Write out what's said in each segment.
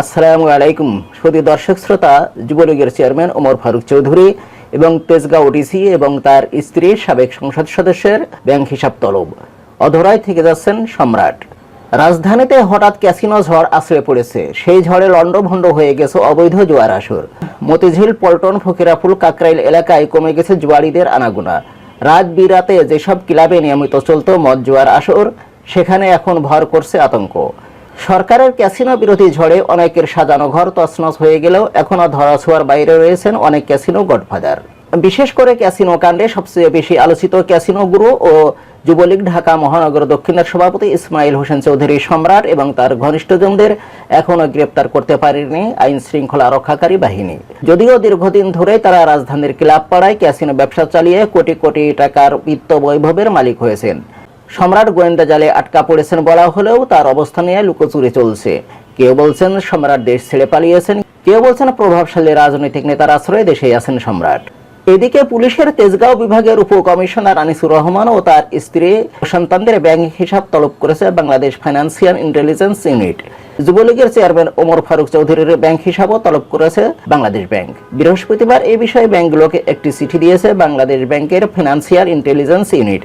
আসসালামু আলাইকুম। সুদী দর্শক শ্রোতা, যুবলীগের চেয়ারম্যান ওমর ফারুক চৌধুরী এবং তেজগাঁও ওডিসি এবং তার স্ত্রী সাবেক সংসদ সদস্যের ব্যাংক হিসাব তলব। অধরায় থেকে যাচ্ছেন সম্রাট। রাজধানীতে হঠাৎ ক্যাসিনো ঝড় আশ্রয় পড়েছে। সেই ঝড়ে লণ্ডভণ্ড হয়ে গেছে অবৈধ জোয়ার আসর। মতিঝিল, পল্টন ফকিরাফুল কাকরাইল এলাকায় কমে গেছে জুয়ারিদের আনাগোনা। রাত বিরাতে যেসব ক্লাবে নিয়মিত চলত মদ জোয়ার আসর, সেখানে এখন ভর করছে আতঙ্ক। সরকারের ক্যাসিনো বিরোধী ঝড়ে অনেকের সাজানো ঘর তছনছ হয়ে গেলেও এখনও ধরাছোঁয়ার বাইরে রয়েছেন অনেক ক্যাসিনো গডফাদার। বিশেষ করে ক্যাসিনো কাণ্ডে সবচেয়ে বেশি আলোচিত ক্যাসিনো গুরু ও যুবলীগ ঢাকা মহানগর দক্ষিণের সভাপতি ইসমাইল হোসেন চৌধুরী সম্রাট এবং তার ঘনিষ্ঠজনদের এখনও গ্রেপ্তার করতে পারেনি আইন শৃঙ্খলা রক্ষাকারী বাহিনী। যদিও দীর্ঘদিন ধরে তারা রাজধানীর ক্লাব পাড়ায় ক্যাসিনো ব্যবসা চালিয়ে কোটি কোটি টাকার বিত্ত বৈভবের মালিক হয়েছেন। সম্রাট গোয়েন্দা জালে আটকা পড়েছেন বলা হলেও তার অবস্থা নিয়ে লুকোচুরি চলছে। কেউ বলছেন সম্রাট দেশ ছেড়ে পালিয়েছেন, কেউ বলছেন প্রভাবশালী রাজনৈতিক নেতার আশ্রয়ে দেশেই আছেন সম্রাট। এদিকে পুলিশের তেজগাঁও বিভাগের উপকমিশনার আনিসুর রহমান ও তার স্ত্রী সন্তানদের ব্যাংক হিসাব তলব করেছে বাংলাদেশ ফাইন্যান্সিয়াল ইন্টেলিজেন্স ইউনিট যুবলীগের চেয়ারম্যান ওমর ফারুক চৌধুরীর ব্যাংক হিসাবও তলব করেছে বাংলাদেশ ব্যাংক। বৃহস্পতিবার এই বিষয়ে ব্যাংকগুলোকে একটি চিঠি দিয়েছে বাংলাদেশ ব্যাংকের ফিনান্সিয়াল ইন্টেলিজেন্স ইউনিট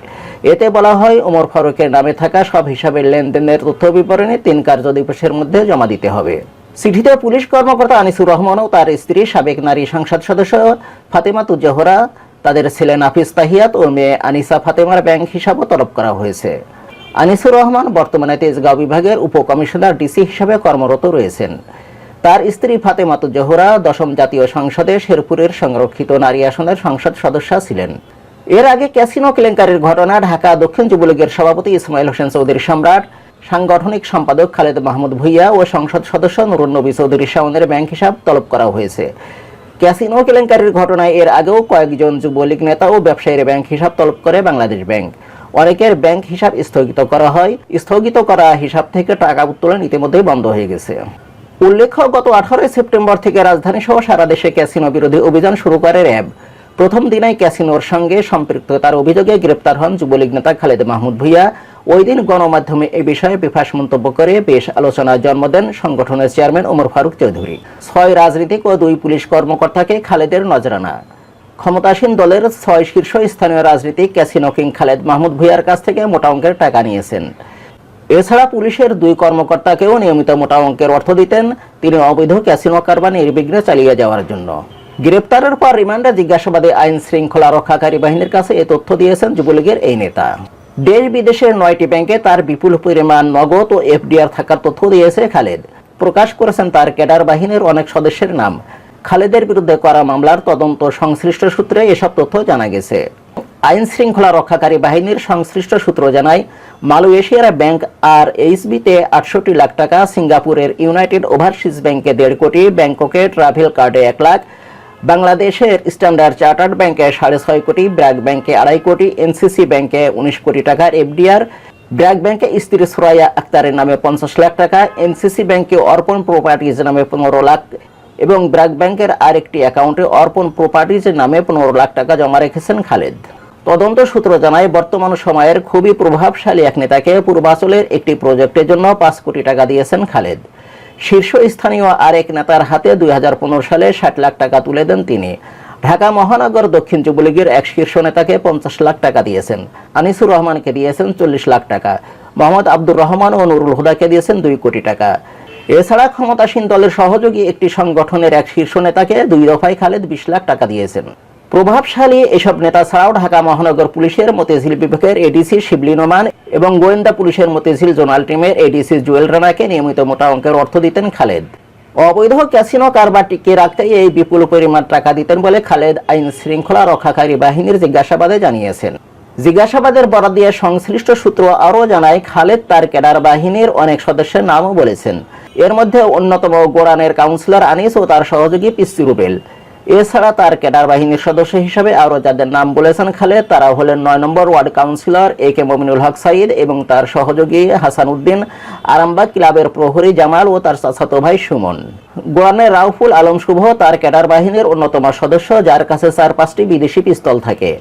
এতে বলা হয়, ওমর ফারুকের নামে থাকা সব হিসাবের লেনদেনের তথ্য বিবরণী তিন কার্য দিবসের মধ্যে জমা দিতে হবে। চিঠিতে পুলিশ কর্মকর্তা আনিসুর রহমান ও তার স্ত্রী, সাবেক নারী সংসদ সদস্য ফাতেমা তুজোহরা, তাদের ছেলে নাফিস তাহিয়াত ও মেয়ে আনিসা ফাতেমার ব্যাংক হিসাবও তলব করা হয়েছে। আনিসুর রহমান বর্তমানে তেজগাঁও বিভাগের উপকমিশনার ডিসি হিসাবে কর্মরত রয়েছেন। তার স্ত্রী ফাতেমা তুজোহরা দশম জাতীয় সংসদে শেরপুরের সংরক্ষিত নারী আসনের সংসদ সদস্য ছিলেন। এর আগে ক্যাসিনো কেলেঙ্কারির ঘটনা ঢাকা দক্ষিণ যুবলীগের সভাপতি ইসমাইল হোসেন চৌধুরী সম্রাট সাংগঠনিক সম্পাদক খালেদ মাহমুদ ভুইয়া ও সংসদ সদস্য নুরুন নবী চৌধুরী শাওনের ব্যাংক হিসাব তলব করা হয়েছে। ক্যাসিনো কেলেঙ্কারির ঘটনায় এর আগেও কয়েকজন যুবলীগ নেতা ও ব্যবসায়ীর ব্যাংক হিসাব তলব করে বাংলাদেশ ব্যাংক। অনেকের ব্যাংক হিসাব স্থগিত করা হয়। স্থগিত করা হিসাব থেকে টাকা উত্তোলন ইতিমধ্যেই বন্ধ হয়ে গেছে। উল্লেখ্য, গত আঠারোই সেপ্টেম্বর থেকে রাজধানী সহ সারা দেশে ক্যাসিনো বিরোধী অভিযান শুরু করে র্যাব। প্রথম দিনাই ক্যাসিনোর সঙ্গে সম্পৃক্ততার অভিযোগে গ্রেপ্তার হন যুবলীগ নেতা খালেদ মাহমুদ ভুইয়া। ওই দিন গণমাধ্যমে এ বিষয়ে বিফাস মন্তব্য করে বেশ আলোচনার জন্ম দেন সংগঠনের চেয়ারম্যান ওমর ফারুক চৌধুরী। ছয় রাজনীতিক ও দুই পুলিশ কর্মকর্তাকে খালেদের নজরানা। ক্ষমতাসীন দলের ছয় শীর্ষ স্থানীয় রাজনীতিক ক্যাসিনো কিং খালেদ মাহমুদ ভুইয়ার কাছ থেকে মোটা অঙ্কের টাকা নিয়েছেন। এছাড়া পুলিশের দুই কর্মকর্তাকেও নিয়মিত মোটা অঙ্কের অর্থ দিতেন। তিনি অবৈধ ক্যাসিনো কারবার নির্বিঘ্নে চালিয়ে যাওয়ার জন্য। গ্রেপ্তারের পর রিমান্ডে জিজ্ঞাসাবাদে আইন শৃঙ্খলা রক্ষাকারী বাহিনীর কাছে এ তথ্য দিয়েছেন যুবলীগের এই নেতা। দেশ বিদেশের নয়টি ব্যাংকে তার বিপুল পরিমাণ নগদ ও এফডিআর থাকার তথ্য দিয়েছে খালেদ। প্রকাশ করেছেন তার ক্যাডার বাহিনীর অনেক সদস্যের নাম। খালেদের বিরুদ্ধে করা মামলার তদন্ত সংশ্লিষ্ট সূত্রে এসব তথ্য জানা গেছে। আইন শৃঙ্খলা রক্ষাকারী বাহিনীর সংশ্লিষ্ট সূত্র জানায়, মালয়েশিয়ার ব্যাংক আর এইচবিতে আটষট্টি লাখ টাকা, সিঙ্গাপুরের ইউনাইটেড ওভারসিজ ব্যাংকে দেড় কোটি, ব্যাংককে ট্রাভেল কার্ডে এক লাখ বাংলাদেশের স্ট্যান্ডার্ড চার্টার্ড ব্যাংকে সাড়ে ছয় কোটি, ব্র্যাক ব্যাংকে আড়াই কোটি, এনসিসি ব্যাংকে উনিশ কোটি টাকার এফডিআর, ব্র্যাক ব্যাংকে স্ত্রী সুরাইয়া আক্তারের নামে পঞ্চাশ লাখ টাকা, এনসিসি ব্যাংকে অর্পণ প্রপার্টিজ নামে পনেরো লাখ, এবং ব্র্যাক ব্যাংকের আরেকটি অ্যাকাউন্টে অর্পণ প্রপার্টিজ নামে পনেরো লাখ টাকা জমা রেখেছেন খালেদ। তদন্ত সূত্র জানায়, বর্তমান সময়ের খুবই প্রভাবশালী এক নেতাকে পূর্বাচলের একটি প্রজেক্টের জন্য পাঁচ কোটি টাকা দিয়েছেন খালেদ। শীর্ষস্থানীয় আরেক নেতার হাতে দুই হাজার পনেরো সালে ষাট লাখ টাকা তুলে দেন তিনি। ঢাকা মহানগর দক্ষিণ যুবলীগের এক শীর্ষ নেতাকে পঞ্চাশ লাখ টাকা দিয়েছেন। আনিসুর রহমানকে দিয়েছেন চল্লিশ লাখ টাকা। মোহাম্মদ আব্দুর রহমান ও নুরুল হুদাকে দিয়েছেন দুই কোটি টাকা। এছাড়া ক্ষমতাসীন দলের সহযোগী একটি সংগঠনের এক শীর্ষ নেতাকে দুই দফায় খালেদ বিশ লাখ টাকা দিয়েছেন। প্রভাবশালী এসব নেতা ছাড়াও ঢাকা মহানগর পুলিশের মতিঝিল বিভাগের এডিসি শিবলি নোমান এবং গোয়েন্দা পুলিশের মতিঝিল জোনাল টিমের এডিসি জুয়েল রানাকে নিয়মিত মোটা অঙ্কের অর্থ দিতেন খালেদ। অবৈধ ক্যাসিনো কারবার টিকিয়ে রাখতে এই বিপুল পরিমাণ টাকা দিতেন বলে খালেদ আইন শৃঙ্খলা রক্ষাকারী বাহিনীর জিজ্ঞাসাবাদে জানিয়েছেন। জিজ্ঞাসাবাদের বরাদ দিয়ে সংশ্লিষ্ট সূত্র আরও জানায়, খালেদ তার ক্যাডার বাহিনীর অনেক সদস্যের নামও বলেছেন। এর মধ্যে অন্যতম গোরানের কাউন্সিলর আনিস ও তার সহযোগী পিসি রুবেল। এছাড়া তার ক্যাডার বাহিনীর সদস্য হিসেবে আরও যাদের নাম বলেছেন খালেদ, তারা হলেন নয় number ward councillor A K Mominul Haque Sayeed এবং তার সহযোগী হাসান উদ্দিন আরামবাগ ক্লাবের প্রহরী জামাল ও তার চাচাতো ভাই সুমন। গোয়ানের রাউফুল আলম শুভ, তার ক্যাডার বাহিনীর অন্যতম সদস্য, যার কাছে চার পাঁচটি বিদেশি পিস্তল থাকে।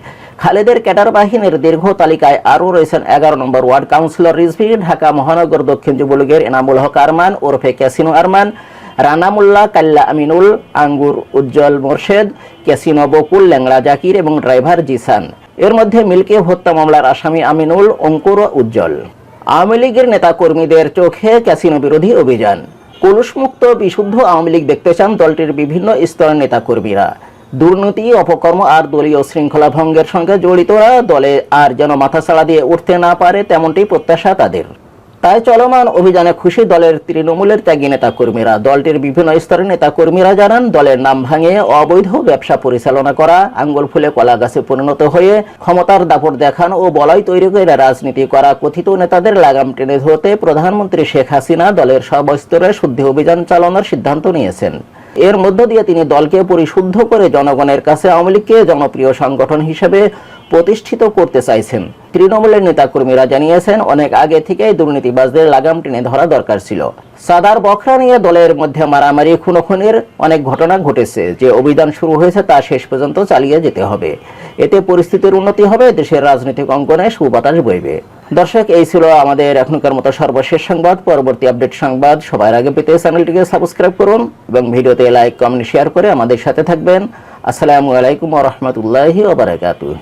খালেদের ক্যাডার বাহিনীর দীর্ঘ তালিকায় আরও রয়েছেন এগারো number ward councillor Rizvi, Dhaka মহানগর দক্ষিণ যুবলীগের এনামুল হক আরমান, ওরফে ক্যাসিনো আরমান রানামুল্লাহ কাল্লা আমিনুল, আঙ্গুর উজ্জ্বল মোর্শেদ, ক্যাসিনো বকুল, ল্যাংড়া জাকির এবং ড্রাইভার জিসান। এর মধ্যে মিল্কি হত্যা মামলার আসামি আমিনুল, অঙ্কুর উজ্জ্বল। আওয়ামী লীগের নেতা কর্মীদের চোখে ক্যাসিনো বিরোধী অভিযান। কলুষমুক্ত, বিশুদ্ধ আওয়ামী লীগ দেখতে চান দলটির বিভিন্ন স্তরের নেতা কর্মীরা দুর্নীতি, অপকর্ম আর দলীয় শৃঙ্খলা ভঙ্গের সঙ্গে জড়িতরা দলে আর যেন মাথাছাড়া দিয়ে উঠতে না পারে তেমনটি প্রত্যাশা তাদের। তাই চলমান অভিযানে খুশি দলের তৃণমূলের ত্যাগী নেতা কর্মীরা দলটির বিভিন্ন স্তরের নেতা কর্মীরা জানান, দলের নাম ভাঙে অবৈধ ব্যবসা পরিচালনা করা, আঙ্গুল ফুলে কলা গাছে পরিণত হয়ে ক্ষমতার দাপট দেখান ও বলয় তৈরি করে রাজনীতি করা কথিত নেতাদের লাগাম টেনে ধরতে প্রধানমন্ত্রী শেখ হাসিনা দলের সব স্তরে শুদ্ধি অভিযান চালানোর সিদ্ধান্ত নিয়েছেন। এর মধ্য দিয়ে তিনি দলকে পরিশুদ্ধ করে জনগণের কাছে আওয়ামী লীগকে জনপ্রিয় সংগঠন হিসেবে প্রতিষ্ঠিত করতে চাইছেন। তৃণমূলের নেতাকর্মীরা জানিয়েছেন, অনেক আগে থেকেই দুর্নীতিবাজদের লাগাম টেনে ধরা দরকার ছিল। সাদার বখরা নিয়ে দলের মধ্যে মারামারি, খুনোখুনির অনেক ঘটনা ঘটেছে। যে অভিযান শুরু হয়েছে তা শেষ পর্যন্ত চালিয়ে যেতে হবে। এতে পরিস্থিতির উন্নতি হবে দেশের রাজনৈতিক অঙ্গনে সুবাতাস বইবে। দর্শক, এই ছিল আমাদের এখনকার মতো সর্বশেষ সংবাদ। পরবর্তী আপডেট সংবাদ সবার আগে পেতে চ্যানেলটিকে সাবস্ক্রাইব করুন এবং ভিডিওতে লাইক, কমেন্ট শেয়ার করে আমাদের সাথে থাকবেন। আসসালামু আলাইকুম রহমতুল্লাহি ওবরাকাতুহ